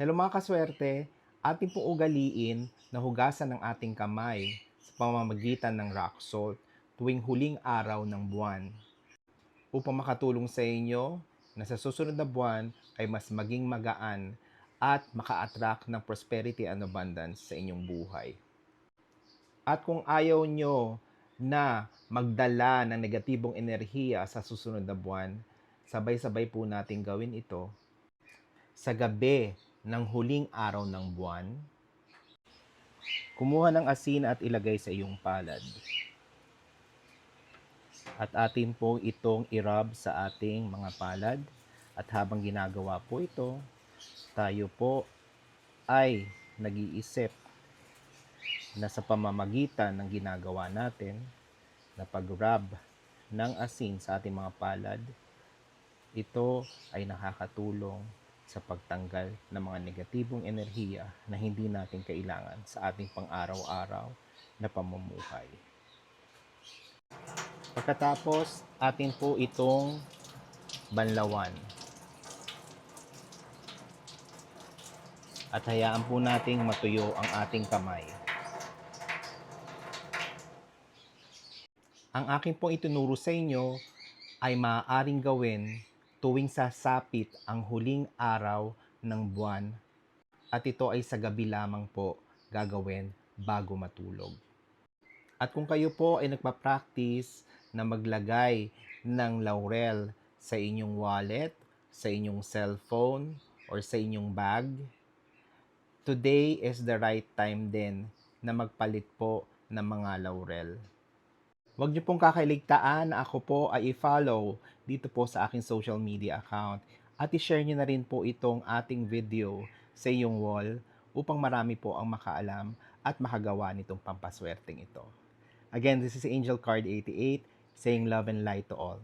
Hello mga kaswerte, ating pong ugaliin na hugasan ng ating kamay sa pamamagitan ng rock salt tuwing huling araw ng buwan. Upang makatulong sa inyo na sa susunod na buwan ay mas maging magaan at maka-attract ng prosperity and abundance sa inyong buhay. At kung ayaw nyo na magdala ng negatibong enerhiya sa susunod na buwan, sabay-sabay po natin gawin ito. Sa gabi ng huling araw ng buwan. Kumuha ng asin at ilagay sa iyong palad. At atin po itong irub sa ating mga palad. At habang ginagawa po ito, tayo po ay nag-iisip na sa pamamagitan ng ginagawa natin na pag-rub ng asin sa ating mga palad, ito ay nakakatulong sa pagtanggal ng mga negatibong enerhiya na hindi natin kailangan sa ating pang-araw-araw na pamumuhay. Pagkatapos, atin po itong banlawan. At hayaan po nating matuyo ang ating kamay. Ang aking pong itunuro sa inyo ay maaaring gawin tuwing sasapit ang huling araw ng buwan at ito ay sa gabi lamang po gagawin bago matulog. At kung kayo po ay nagpa-practice na maglagay ng laurel sa inyong wallet, sa inyong cellphone, or sa inyong bag, today is the right time din na magpalit po ng mga laurel. Huwag niyo pong kakailigtaan na ako po ay i-follow dito po sa aking social media account at i-share niyo na rin po itong ating video sa iyong wall upang marami po ang makaalam at makagawa nitong pampaswerteng ito. Again, this is Angel Card 88 saying love and light to all.